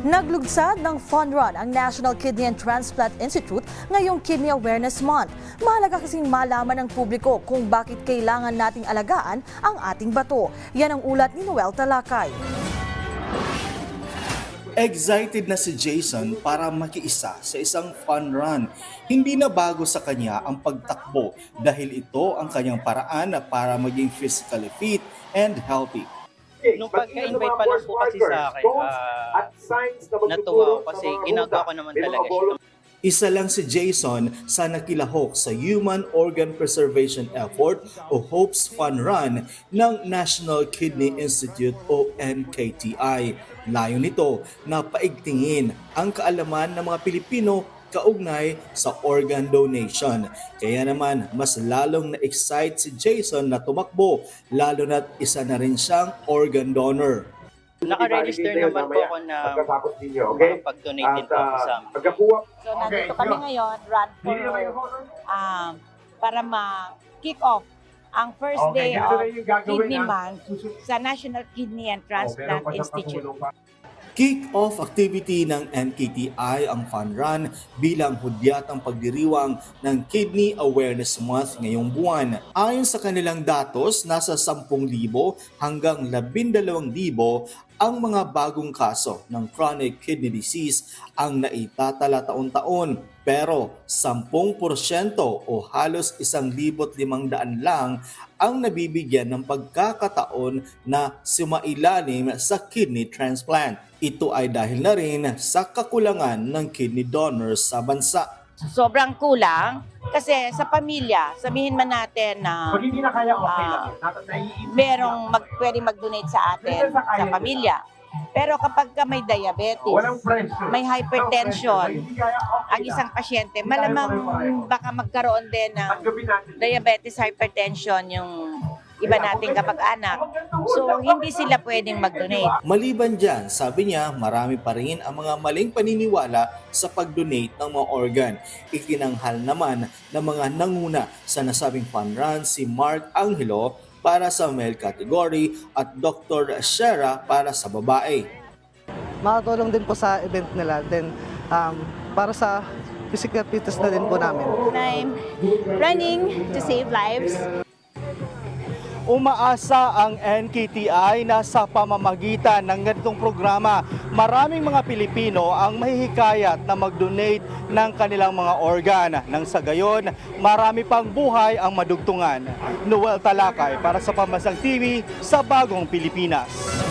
Naglugsad ng fun run ang National Kidney and Transplant Institute ngayong Kidney Awareness Month. Mahalaga kasing malaman ng publiko kung bakit kailangan nating alagaan ang ating bato. Yan ang ulat ni Noel Talakay. Excited na si Jason para makiisa sa isang fun run. Hindi na bago sa kanya ang pagtakbo dahil ito ang kanyang paraan para maging physically fit and healthy. Nung pagka-invite pa lang po kasi sa akin, ah, natuwa ako kasi ginagawa ko naman talaga siya. Isa lang si Jason sa nakilahok sa Human Organ Preservation Effort o HOPES Fun Run ng National Kidney Institute o NKTI. Layo nito na paigtingin ang kaalaman ng mga Pilipino kaugnay sa organ donation. Kaya naman, mas lalong na-excite si Jason na tumakbo, lalo na't isa na rin siyang organ donor. Naka-register naman po ako na pagkatapos ninyo, okay? makapag-donate din po ako sa amin. pagkakuha, So, nandito kami ngayon, run for, um, para ma-kick off ang first day Okay, ganito of Kidney ng Month sa National Kidney and Transplant Institute. Kick-off activity ng NKTI ang Fun Run bilang hudyatang pagdiriwang ng Kidney Awareness Month ngayong buwan. Ayon sa kanilang datos, nasa 10,000 hanggang 12,000 ang mga bagong kaso ng chronic kidney disease ang naitatala taon-taon. Pero 10% o halos 1,500 lang ang nabibigyan ng pagkakataon na sumailalim sa kidney transplant. Ito ay dahil na rin sa kakulangan ng kidney donors sa bansa. Sobrang kulang kasi sa pamilya, sabihin man natin na Pag hindi na kaya, okay lang. Ah, merong niyo. mag, pwedeng mag-donate sa atin sa pamilya. Pero kapag ka may diabetes, Walang pressure. may hypertension, Pag hindi kaya, okay ang isang pasyente, malamang baka magkaroon din ng natin. diabetes, hypertension, yung iba nating kapag-anak. So, hindi sila pwedeng mag-donate. Maliban dyan, sabi niya, marami pa rin ang mga maling paniniwala sa pag-donate ng mga organ. Itinanghal naman ng mga nanguna sa nasabing fun run si Mark Angelo para sa male category at Dr. Shera para sa babae. makatulong din po sa event nila. Then, um, para sa physical fitness na din po namin. I'm running to save lives. Umaasa ang NKTI na sa pamamagitan ng ganitong programa, maraming mga Pilipino ang mahihikayat na mag-donate ng kanilang mga organ. Nang sa gayon, marami pang buhay ang madugtungan. Noel Talakay para sa Pambansang TV sa Bagong Pilipinas.